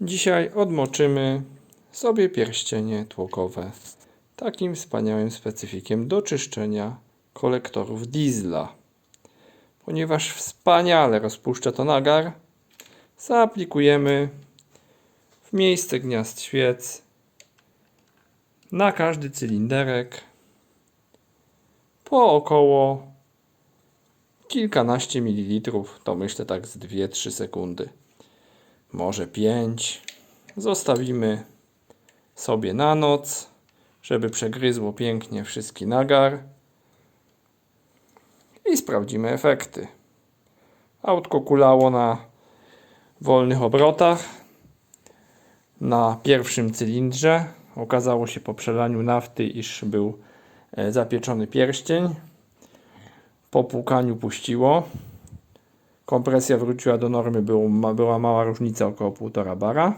Dzisiaj odmoczymy sobie pierścienie tłokowe takim wspaniałym specyfikiem do czyszczenia kolektorów diesla. Ponieważ wspaniale rozpuszcza to nagar, zaaplikujemy w miejsce gniazd świec na każdy cylinderek po około kilkanaście mililitrów, to myślę tak z 2-3 sekundy, może 5. Zostawimy sobie na noc, żeby przegryzło pięknie wszystki nagar i sprawdzimy efekty. Autko kulało na wolnych obrotach na pierwszym cylindrze. Okazało się po przelaniu nafty, iż był e, zapieczony pierścień. Po płukaniu puściło. Kompresja wróciła do normy, było, ma- była mała różnica, około 1,5 bara.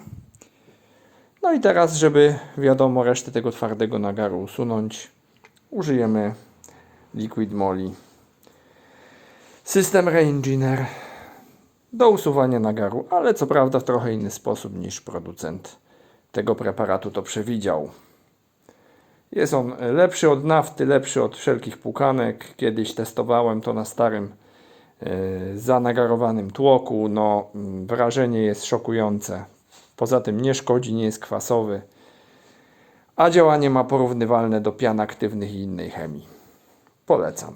No i teraz, żeby wiadomo resztę tego twardego nagaru usunąć, użyjemy Liquid Moly. System Reinginer do usuwania nagaru, ale co prawda w trochę inny sposób niż producent tego preparatu to przewidział. Jest on lepszy od nafty, lepszy od wszelkich płukanek. Kiedyś testowałem to na starym zanagarowanym tłoku. No, mm, wrażenie jest szokujące. Poza tym nie szkodzi, nie jest kwasowy, a działanie ma porównywalne do pian aktywnych i innej chemii. Polecam.